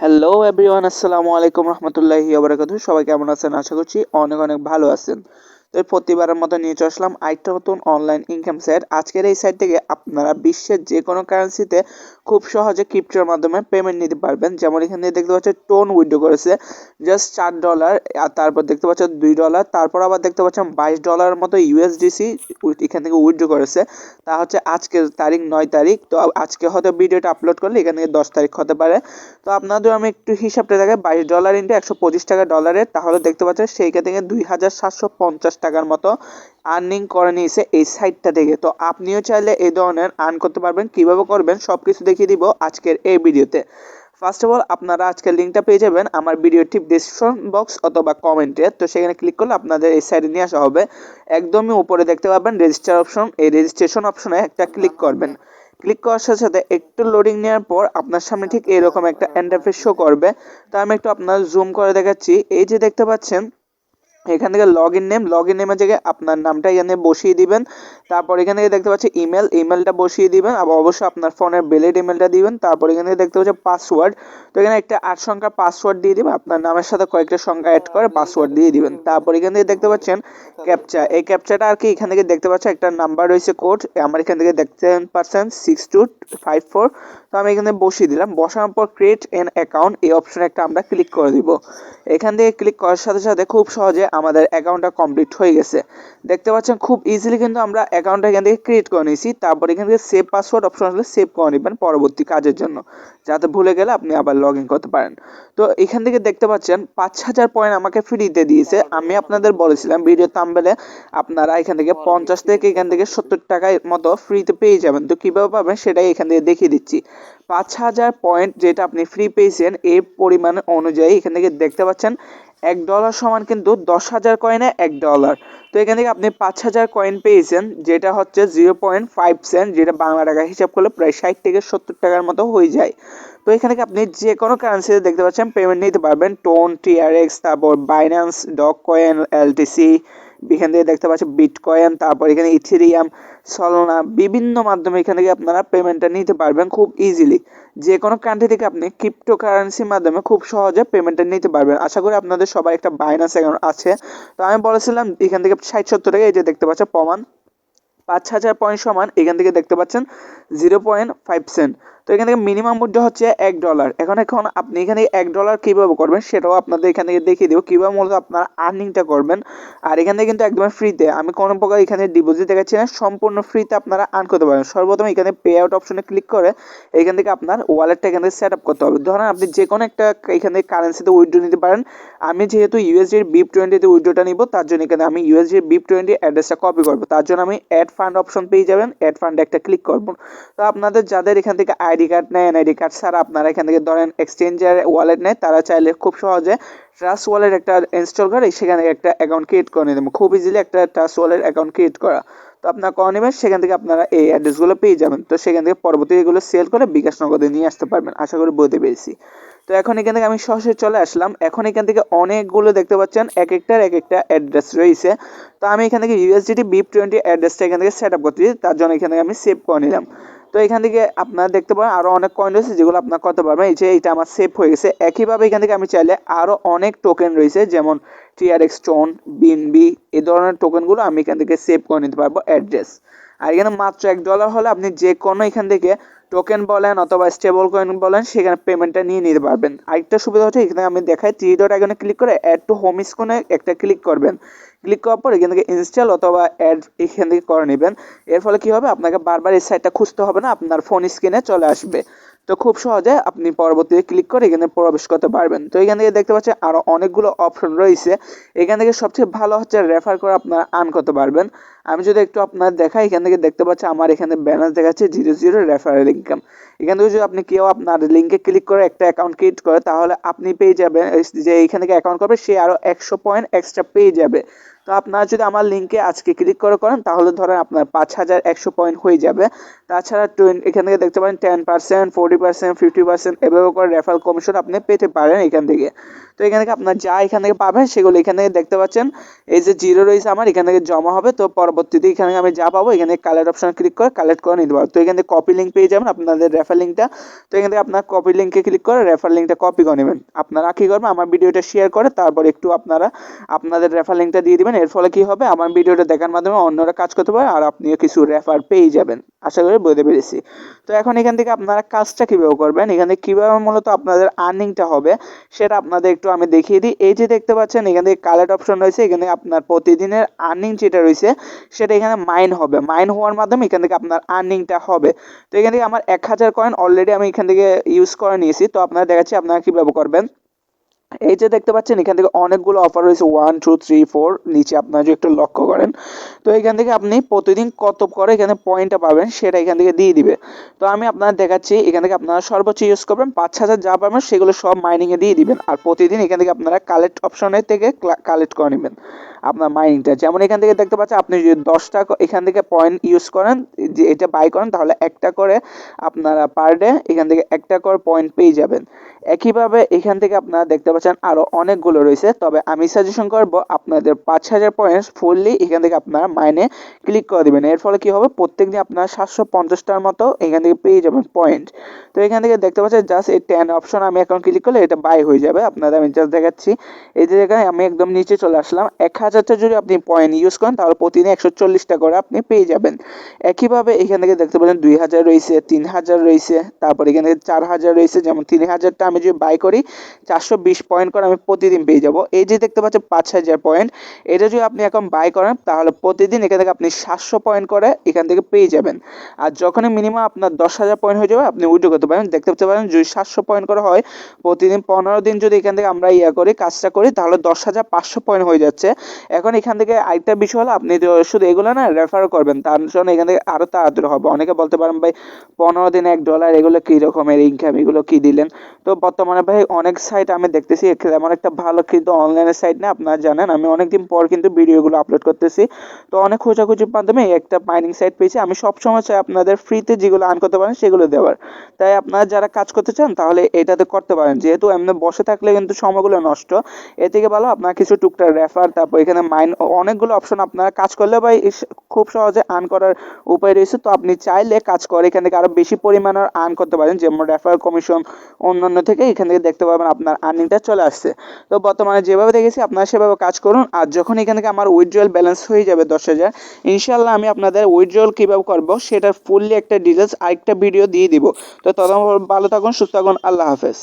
Hello everyone আসসালামু আলাইকুম রহমতুল্লাহি ওবরাকাতু সবাই কেমন আছেন? আশা করছি অনেক অনেক ভালো আছেন। তো প্রতিবারের মতো নিয়ে চলে আসলাম আরেকটা নতুন অনলাইন ইনকাম সাইট আজকের এই সাইট থেকে আপনারা বিশ্বের যে কোনো কারেন্সিতে খুব সহজে ক্রিপ্টোর মাধ্যমে পেমেন্ট নিতে পারবেন। যেমন এখানে দেখতে পাচ্ছেন টোন উইড্রো করেছে জাস্ট চার ডলার আর তারপর দেখতে পাচ্ছেন দুই ডলার তারপর আবার দেখতে পাচ্ছেন বাইশ ডলারের মতো ইউএসডিসি এখান থেকে উইড্রো করেছে। তা হচ্ছে আজকের তারিখ নয় তারিখ, তো আজকে হয়তো ভিডিওটা আপলোড করলে এখান থেকে দশ তারিখ হতে পারে। তো আপনাদের আমি একটু হিসাবটা দেখে বাইশ ডলার ইন্টু একশো পঁচিশ টাকা ডলারের তাহলে দেখতে পাচ্ছেন সেইখান থেকে দুই হাজার সাতশো পঞ্চাশ টাকার মতো আর্নিং করে নিয়েছে এই সাইটটা থেকে তো আপনিও চাইলে এই ধরনের আর্ন করতে পারবেন, কীভাবে করবেন সব কিছু দেখিয়ে দিব আজকের এই ভিডিওতে ফার্স্ট অফ অল আপনারা আজকের লিঙ্কটা পেয়ে যাবেন আমার ভিডিও ঠিক ডিসক্রিপশন বক্স অথবা কমেন্টে তো সেখানে ক্লিক করলে আপনাদের এই সাইডে নিয়ে আসা হবে। একদমই উপরে দেখতে পাবেন রেজিস্টার অপশন এই রেজিস্ট্রেশন অপশনে একটা ক্লিক করবেন। ক্লিক করার সাথে সাথে একটু লোডিং নেওয়ার পর আপনার সামনে ঠিক এরকম একটা ইন্টারফেস শো করবে। তা আমি একটু আপনার জুম করে দেখাচ্ছি। এই যে দেখতে পাচ্ছেন এখান থেকে log in name log in নেমের জায়গায় আপনার নামটা এখানে বসিয়ে দিবেন। তারপর এখান থেকে দেখতে পাচ্ছি ইমেল ইমেলটা বসিয়ে দিবেন। আবার অবশ্যই আপনার ফোনের বেলেট ইমেলটা দিবেন। তারপর এখান দেখতে পাচ্ছি পাসওয়ার্ড তো এখানে একটা আট সংখ্যার পাসওয়ার্ড দিয়ে দিবেন। আপনার নামের সাথে কয়েকটা সংখ্যা অ্যাড করে পাসওয়ার্ড দিয়ে দিবেন। তারপর এখান থেকে দেখতে পাচ্ছেন ক্যাপচা এই ক্যাপচাটা আর কি এখান থেকে দেখতে পাচ্ছেন একটা নাম্বার রয়েছে কোড আমার এখান থেকে দেখতে পাচ্ছেন সিক্স টু ফাইভ ফোর তো আমি এখানে বসিয়ে দিলাম। বসানোর পর ক্রিয়েট এন অ্যাকাউন্ট এই অপশনে একটা আমরা ক্লিক করে দিব। এখান থেকে ক্লিক করার সাথে সাথে খুব সহজে আমাদের অ্যাকাউন্টটা কমপ্লিট হয়ে গেছে। দেখতে পাচ্ছেন খুব ইজিলি কিন্তু আমরা অ্যাকাউন্টটা এখান থেকে ক্রিয়েট করে নিয়েছি। তারপর এখান থেকে সেভ পাসওয়ার্ড অপশন আসলে সেভ করে নেবেন পরবর্তী কাজের জন্য। যাতে ভুলে গেলে আপনি আবার লগ ইন করতে পারেন। তো এখান থেকে দেখতে পাচ্ছেন পাঁচ হাজার পয়েন্ট আমাকে ফ্রিতে দিয়েছে। আমি আপনাদের বলেছিলাম ভিডিও তাম্বেলে আপনারা এখান থেকে পঞ্চাশ থেকে এখান থেকে সত্তর টাকার মতো ফ্রিতে পেয়ে যাবেন। তো কীভাবে পাবেন সেটাই এখান থেকে দেখিয়ে দিচ্ছি। পাঁচ হাজার পয়েন্ট যেটা আপনি ফ্রি পেয়েছেন এই পরিমাণ অনুযায়ী এখান থেকে দেখতে পাচ্ছেন, এক ডলার সমান কিন্তু দশ হাজার কয়েনে এক ডলার তো এখান থেকে আপনি পাঁচ হাজার কয়েন পেয়েছেন, যেটা হচ্ছে জিরো পয়েন্ট ফাইভ সেন্ট যেটা বাংলা টাকা হিসাব করলে প্রায় ষাট থেকে সত্তর টাকার মতো হয়ে যায়। তো এখানে আপনি যে কোনো কারেন্সিতে দেখতে পাচ্ছেন পেমেন্ট নিতে পারবেন টোন টিআরএক্স তারপর বাইন্যান্স ডক কয়েন এলটিসি এখান থেকে দেখতে পাচ্ছেন বিটকয়েন তারপর এখানে ইথেরিয়াম সলনা বিভিন্ন মাধ্যমে এখান থেকে আপনারা পেমেন্টটা নিতে পারবেন খুব ইজিলি যে কোনো কান্ট্রি থেকে আপনি ক্রিপ্টো কারেন্সির মাধ্যমে খুব সহজে পেমেন্টটা নিতে পারবেন। আশা করি আপনাদের সবার একটা বাইনান্স অ্যাকাউন্ট আছে। তো আমি বলেছিলাম এখান থেকে ষাট সত্তর টাকা এই যে দেখতে পাচ্ছেন প্রমাণ। পাঁচ হাজার পয়েন্ট সমান এখান থেকে দেখতে পাচ্ছেন জিরো পয়েন্ট ফাইভ সেন্ট তো এখান থেকে মিনিমাম মূল্য হচ্ছে এক ডলার এখন এখন আপনি এখানে এক ডলার কীভাবে করবেন সেটাও আপনাদের এখান থেকে দেখিয়ে দেবো কীভাবে মূলত আপনারা আর্নিংটা করবেন আর এখান থেকে কিন্তু একদম ফ্রিতে আমি কোনো প্রকার এখানে ডিপোজিট দেখাচ্ছি না সম্পূর্ণ ফ্রিতে আপনারা আর্ন করতে পারেন সর্বপ্রথম এখানে পে আউট অপশনে ক্লিক করে এখান থেকে আপনার ওয়ালেটটা এখান থেকে সেট আপ করতে হবে ধরেন আপনি যে কোনো একটা এখান কারেন্সিতে উইথড্র নিতে পারেন আমি যেহেতু ইউএসডির বিপ টোয়েন্টিতে উইথড্রটা নিব তার জন্য এখানে আমি ইউএসডির বিপ টোয়েন্টি অ্যাড্রেসটা কপি করব তার জন্য আমি অ্যাড ফান্ড অপশন পেয়ে যাবেন অ্যাড ফান্ডে একটা ক্লিক করব তো আপনাদের যাদের এখান থেকে আইডি কার্ড নেয় এনআইডি কার্ড ছাড়া আপনারা এখান থেকে ধরেন এক্সচেঞ্জের ওয়ালেট নেয়, তারা চাইলে খুব সহজে ট্রাস্ট ওয়ালেট একটা ইনস্টল করে, সেখানে একটা অ্যাকাউন্ট ক্রিয়েট করে নিতে খুব ইজিলি একটা ট্রাস্ট ওয়ালেট অ্যাকাউন্ট ক্রিয়েট করা। তো আপনারা করে নেবেন, সেখান থেকে আপনারা এই অ্যাড্রেসগুলো পেয়ে যাবেন। তো সেখান থেকে পরবর্তী এগুলো সেল করে বিকাশ নগদে নিয়ে আসতে পারবেন। আশা করি বলতে পেরেছি। তো এখন এখান থেকে আমি সরাসরি চলে আসলাম। এখন এখান থেকে অনেকগুলো দেখতে পাচ্ছেন এক একটার এক একটা অ্যাড্রেস রয়েছে। তো আমি এখান থেকে ইউএসডিটি বিপ টোয়েন্টি অ্যাড্রেসটা এখান থেকে সেট আপ করতে তার জন্য এখান থেকে আমি সেভ করে নিলাম। তো এখান থেকে আপনারা দেখতে পারেন আরও অনেক কয়েন রয়েছে যেগুলো আপনারা করতে পারবেন। এই যে এটা আমার সেভ হয়ে গেছে। একইভাবে এখান থেকে আমি চাইলে আরও অনেক টোকেন রয়েছে, যেমন টিআরএক্স টোন বিএনবি এ ধরনের টোকেনগুলো আমি এখান থেকে সেভ করে নিতে পারব অ্যাড্রেস আর এখানে মাত্র এক ডলার হলে আপনি যে কোনো এখান থেকে টোকেন বলেন অথবা স্টেবল কয়েন বলেন, সেখানে পেমেন্টটা নিয়ে নিতে পারবেন। আরেকটা সুবিধা হচ্ছে, এখানে আমি দেখাই থ্রি ডট আইকনে ক্লিক করে অ্যাড টু হোম স্ক্রিনে একটা ক্লিক করবেন। ক্লিক করার পর এখান থেকে ইনস্টল অথবা অ্যাড এখান থেকে করে নেবেন। এর ফলে কি হবে? আপনাকে বারবার এই সাইটটা খুঁজতে হবে না, আপনার ফোন স্ক্রিনে চলে আসবে। তো খুব সহজে আপনি পরবর্তীতে ক্লিক করে এখানে প্রবেশ করতে পারবেন। তো এখান থেকে দেখতে পাচ্ছেন আরও অনেকগুলো অপশন রয়েছে। এখান থেকে সবচেয়ে ভালো হচ্ছে রেফার করে আপনারা আর্ন করতে পারবেন। আমি যদি একটু আপনার দেখাই, এখান থেকে দেখতে পাচ্ছি আমার এখানে ব্যালেন্স দেখাচ্ছে জিরো জিরো রেফারেল ইনকাম এখান থেকে যদি আপনি কেউ আপনার লিঙ্কে ক্লিক করে একটা অ্যাকাউন্ট ক্রিয়েট করে, তাহলে আপনি পেয়ে যাবেন যে এখান থেকে অ্যাকাউন্ট করবে, সে আরও একশো পয়েন্ট এক্সট্রা পেয়ে যাবে। তো আপনারা যদি আমার লিঙ্কে আজকে ক্লিক করে করেন, তাহলে ধরেন আপনার পাঁচ হাজার একশো পয়েন্ট হয়ে যাবে। তাছাড়া টোয়েন্টি এখান থেকে দেখতে পারেন ten percent forty percent fifty percent এভাবে করে রেফারেল কমিশন আপনি পেতে পারেন এখান থেকে। তো এখান থেকে আপনার যা এখান থেকে পাবেন, সেগুলো এখান থেকে দেখতে পাচ্ছেন। এই যে জিরো রয়েছে আমার, এখান থেকে জমা হবে। তো পর পরবর্তীতে এখানে আমি যা পাবো, এখানে কালেক্ট অপশন ক্লিক করে কালেক্ট করে নিতে পারব তো এখান কপি লিঙ্ক পেয়ে যাবেন আপনাদের রেফার লিঙ্কটা তো এখান থেকে আপনার কপি লিঙ্কে ক্লিক করে রেফার লিঙ্কটা কপি করে নেবেন। আপনারা কী করবেন? আমার ভিডিওটা শেয়ার করে তারপর একটু আপনারা আপনাদের রেফার লিঙ্কটা দিয়ে দিবেন। এর ফলে কি হবে? আমার ভিডিওটা দেখার মাধ্যমে অন্যরা কাজ করতে পারে, আর আপনিও কিছু রেফার পেয়ে যাবেন। আশা করি বলতে পেরেছি। তো এখন এখান থেকে আপনারা কাজটা কীভাবে করবেন? এখানে কীভাবে মূলত আপনাদের আর্নিংটা হবে, সেটা আপনাদের একটু আমি দেখিয়ে দিই। এই যে দেখতে পাচ্ছেন, এখান থেকে কালেক্ট অপশন রয়েছে। এখানে আপনার প্রতিদিনের আর্নিং যেটা রয়েছে সেটা এখানে মাইন হবে। মাইন হওয়ার মাধ্যমে এখান থেকে আপনার আর্নিংটা হবে। তো এখান থেকে আমার এক হাজার কয়েন অলরেডি আমি এখান থেকে ইউজ করে নিয়েছি। তো আপনারা দেখাচ্ছি আপনারা কীভাবে করবেন। এই যে দেখতে পাচ্ছেন, এখান থেকে অনেকগুলো অফার রয়েছে। ওয়ান টু থ্রি ফোর নিচে আপনারা যদি একটু লক্ষ্য করেন। তো এখান থেকে আপনি প্রতিদিন কত করে এখানে পয়েন্টটা পাবেন সেটা এখান থেকে দিয়ে দিবে। তো আমি আপনার দেখাচ্ছি, এখান থেকে আপনারা সর্বোচ্চ ইউজ করবেন। পাঁচ হাজার যা পাবেন সেগুলো সব মাইনিংয়ে দিয়ে দিবেন। আর প্রতিদিন এখান থেকে আপনারা কালেক্ট অপশনের থেকে কালেক্ট করে নেবেন। আপনার মাইনিংটা যেমন এখান থেকে দেখতে পাচ্ছেন, আপনি যদি দশটা এখান থেকে পয়েন্ট ইউজ করেন, যে এটা বাই করেন, তাহলে একটা করে আপনারা পার ডে এখান থেকে একটা করে পয়েন্ট পেয়ে যাবেন। একইভাবে এখান থেকে আপনারা দেখতে পাচ্ছেন আরও অনেকগুলো রয়েছে, তবে আমি সাজেশন করব আপনাদের পাঁচ হাজার পয়েন্টস ফুললি এখান থেকে আপনারা মাইনে ক্লিক করে দেবেন। এর ফলে কি হবে? প্রত্যেক দিন আপনারা সাতশো পঞ্চাশটার মতো এখান থেকে পেয়ে যাবেন পয়েন্ট তো এখান থেকে দেখতে পাচ্ছেন জাস্ট এই টেন অপশন আমি এখন ক্লিক করলে এটা বাই হয়ে যাবে। আপনাদের আমি জাস্ট দেখাচ্ছি। এই যে আমি একদম নিচে চলে আসলাম। এক হাজারটা যদি আপনি পয়েন্ট ইউজ করেন, তাহলে প্রতিদিন একশো চল্লিশটা করে আপনি পেয়ে যাবেন। একইভাবে এখান থেকে দেখতে পাচ্ছেন দুই হাজার রয়েছে, তিন হাজার রয়েছে, তারপর এখান থেকে চার হাজার রয়েছে, যেমন তিন হাজারটা আমি যদি বাই করি, চারশো বিশ পয়েন্ট করে আমি প্রতিদিন পেয়ে যাব। এই যে দেখতে পাচ্ছেন পাঁচ হাজার পয়েন্ট এটা যদি আপনি এখন বাই করেন, তাহলে প্রতিদিন এখান থেকে আপনি সাতশো পয়েন্ট করে এখান থেকে পেয়ে যাবেন। আর যখনই মিনিমাম আপনার দশ হাজার পয়েন্ট হয়ে যাবে, আপনি উইড্রো করতে পারেন। দেখতে পেতে পারেন যদি সাতশো পয়েন্ট করে হয়, প্রতিদিন পনেরো দিন যদি এখান থেকে আমরা ইয়া করি, কাজটা করি, তাহলে দশ হাজার পাঁচশো পয়েন্ট হয়ে যাচ্ছে। এখন এখান থেকে আরেকটা বিষয় হলো, আপনি শুধু এগুলো না রেফার করবেন। তার জন্য এখান থেকে আরও তাড়াতাড়ি হবে। অনেকে বলতে পারেন, ভাই, পনেরো দিনে এক ডলার এগুলো কী রকমের ইনকাম এগুলো কী দিলেন? তো বর্তমানে ভাই, অনেক সাইট আমি দেখতেছি এমন একটা ভালো কিন্তু অনলাইনের সাইট না, আপনারা জানেন। আমি অনেকদিন পর কিন্তু ভিডিওগুলো আপলোড করতেছি। তো অনেক খোঁজাখুঁজির মাধ্যমে একটা মাইনিং সাইট পেয়েছি। আমি সবসময় চাই আপনাদের ফ্রিতে যেগুলো আর্ন করতে পারেন, সেগুলো দেওয়ার। তাই আপনারা যারা কাজ করতে চান, তাহলে এটাতে করতে পারেন। যেহেতু এমনি বসে থাকলে কিন্তু সময়গুলো নষ্ট। এ থেকে ভালো আপনার কিছু টুকটাক রেফার তারপর এখানে মাইন অনেকগুলো অপশন আপনারা কাজ করলে ভাই খুব সহজে আর্ন করার উপায় রয়েছে। তো আপনি চাইলে কাজ করে এখান থেকে আরও বেশি পরিমাণের আর্ন করতে পারেন, যেমন রেফার কমিশন অন্যান্য থেকে এখান থেকে দেখতে পাবেন আপনার আর্নিংটা চলে আসছে। তো বর্তমানে যেভাবে দেখেছি, আপনারা সেভাবে কাজ করুন। আর যখন এখান থেকে আমার উইথড্রয়াল ব্যালেন্স হয়ে যাবে দশ হাজার ইনশাল্লাহ আমি আপনাদের উইথড্রয়াল কীভাবে করব সেটার ফুললি একটা ডিটেলস আরেকটা ভিডিও দিয়ে দিব। তো তখন ভালো থাকুন, সুস্থ থাকুন, আল্লাহ হাফেজ।